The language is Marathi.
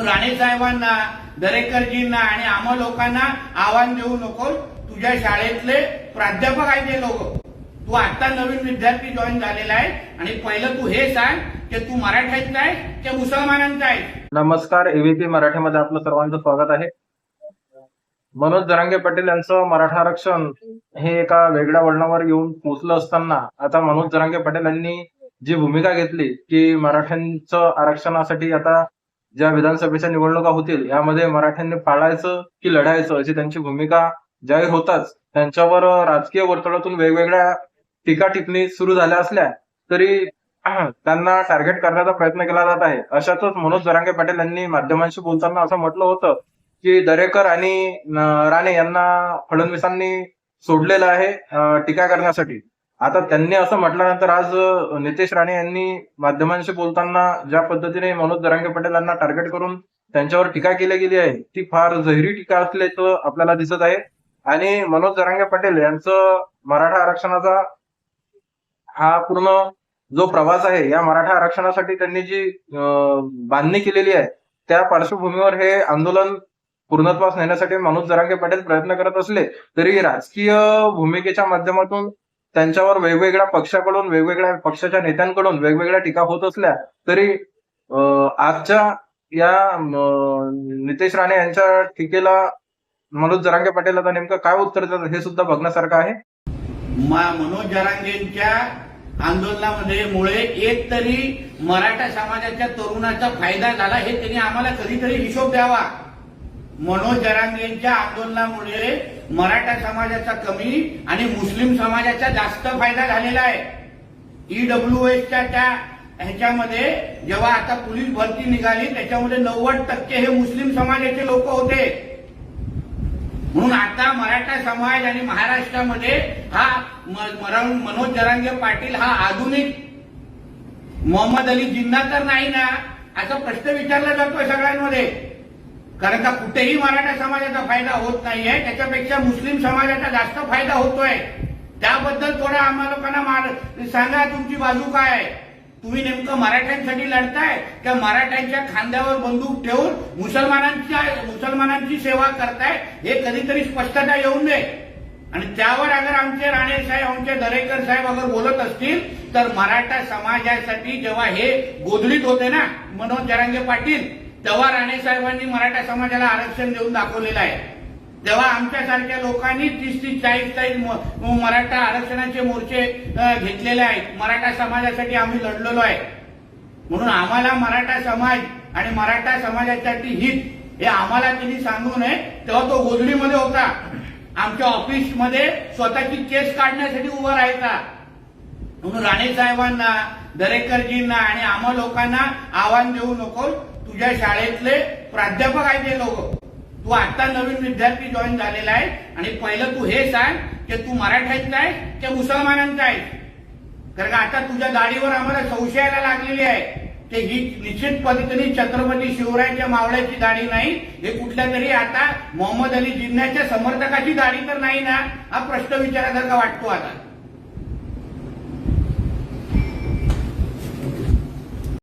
म्हणून राणे साहेबांना दरेकरजींना आणि आम्हा लोकांना आव्हान देऊ नको तुझ्या शाळेतले प्राध्यापक आहेत ते लोक. तू आता नवीन विद्यार्थी जॉईन झालेला आहे. आणि पहिलं तू हे सांग की तू मराठ्यांचा आहे की मुसलमानांचा आहे नमस्कार एबीपी मराठीमध्ये आपलं सर्वांचं स्वागत आहे. मनोज जरांगे पाटील यांचं मराठा आरक्षण हे एका वेगळ्या वळणावर येऊन पोहोचलं असताना आता मनोज जरांगे पाटील यांनी जी भूमिका घेतली की मराठ्यांचं आरक्षणासाठी आता ज्या विधानसभेच्या निवडणुका होतील यामध्ये मराठ्यांनी पाळायचं की लढायचं अशी त्यांची भूमिका जाहीर होताच. त्यांच्यावर राजकीय वर्तुळातून वेगवेगळ्या टीका टिप्पणी सुरू झाल्या असल्या तरी त्यांना टार्गेट करण्याचा प्रयत्न केला जात आहे. अशातच मनोज जरांगे पाटील यांनी माध्यमांशी बोलताना असं म्हटलं होतं की दरेकर आणि राणे यांना फडणवीसांनी सोडलेलं आहे टीका करण्यासाठी. आता त्यांनी असं म्हटल्यानंतर आज नितेश राणे यांनी माध्यमांशी बोलताना ज्या पद्धतीने मनोज दरांगे पटेल यांना टार्गेट करून त्यांच्यावर टीका केली गेली आहे ती फार जहिरी टीका असल्याचं आपल्याला दिसत आहे. आणि मनोज दरांगे पटेल यांचं मराठा आरक्षणाचा हा पूर्ण जो प्रवास आहे या मराठा आरक्षणासाठी त्यांनी जी बांधणी केलेली आहे त्या पार्श्वभूमीवर हे आंदोलन पूर्णत्वास नेण्यासाठी मनोज जरांगे पटेल प्रयत्न करत असले तरी राजकीय भूमिकेच्या माध्यमातून त्यांच्यावर वेगवेगळ्या पक्षाकडून वेगवेगळ्या पक्षाच्या नेत्यांकडून वेगवेगळ्या टीका होत असल्या तरी आजच्या या नितेश राणे यांच्या टीकेला मनोज जरांगे पाटील आता नेमकं काय उत्तर देतात हे सुद्धा बघण्यासारखं आहे. मनोज जरांगेंच्या आंदोलनामध्ये मुळे एक तरी मराठा समाजाच्या तरुणाचा फायदा झाला हे त्यांनी आम्हाला कधीतरी हिशोब द्यावा. मनोज जरांगेंच्या आंदोलनामुळे मराठा समाजाचा कमी आणि मुस्लिम समाजाचा जास्त फायदा झालेला आहे. ईडब्ल्यू एसच्या त्या ह्याच्यामध्ये जेव्हा आता पोलीस भरती निघाली त्याच्यामध्ये नव्वद टक्के हे मुस्लिम समाजाचे लोक होते. म्हणून आता मराठा समाज आणि महाराष्ट्रामध्ये हा मनोज जरांगे पाटील हा आधुनिक मोहम्मद अली जिन्ना तर नाही ना असा प्रश्न विचारला जातोय सगळ्यांमध्ये. कारण का कुठेही मराठा समाजाचा फायदा होत नाहीये. त्याच्यापेक्षा मुस्लिम समाजाचा जास्त फायदा होतोय. त्याबद्दल थोडं आम्हा लोकांना मार- सांगा तुमची बाजू काय आहे. तुम्ही नेमकं मराठ्यांसाठी लढताय. त्या मराठ्यांच्या खांद्यावर बंदूक ठेवून मुसलमानांच्या मुसलमानांची सेवा करताय हे कधीतरी स्पष्टता येऊन दे. आणि त्यावर अगर आमचे राणे साहेब आमचे दरेकर साहेब अगर बोलत असतील तर मराठा समाजासाठी जेव्हा हे गोधडीत होते ना मनोज जरांगे पाटील तेव्हा राणे साहेबांनी मराठा समाजाला आरक्षण देऊन दाखवलेलं आहे. तेव्हा आमच्यासारख्या लोकांनी तीस तीस चाळीस चाळीस मराठा आरक्षणाचे मोर्चे घेतलेले आहेत. मराठा समाजासाठी आम्ही लढलेलो आहे. म्हणून आम्हाला मराठा समाज आणि मराठा समाजासाठी हित हे आम्हाला तिने सांगू नये. तेव्हा तो गोधडीमध्ये होता. आमच्या ऑफिसमध्ये स्वतःची केस काढण्यासाठी उभा राहायचा. म्हणून राणे साहेबांना दरेकरजींना आणि आम्हा लोकांना आव्हान देऊ नको तुझ्या शाळेतले प्राध्यापक आहेत ते लोक. तू आता नवीन विद्यार्थी जॉईन झालेला आहे आणि पहिलं तू हे सांग की तू मराठ्यांचा आहे की मुसलमानांचा आहे कारण का आता तुझ्या गाडीवर आम्हाला संशयाला लागलेली आहे ते ही निश्चित पद्धतीने छत्रपती शिवरायांच्या मावळ्याची गाडी नाही हे कुठल्या तरी आता मोहम्मद अली जिन्नाच्या समर्थकाची गाडी तर नाही ना? हा प्रश्न विचारासारखा वाटतो आता.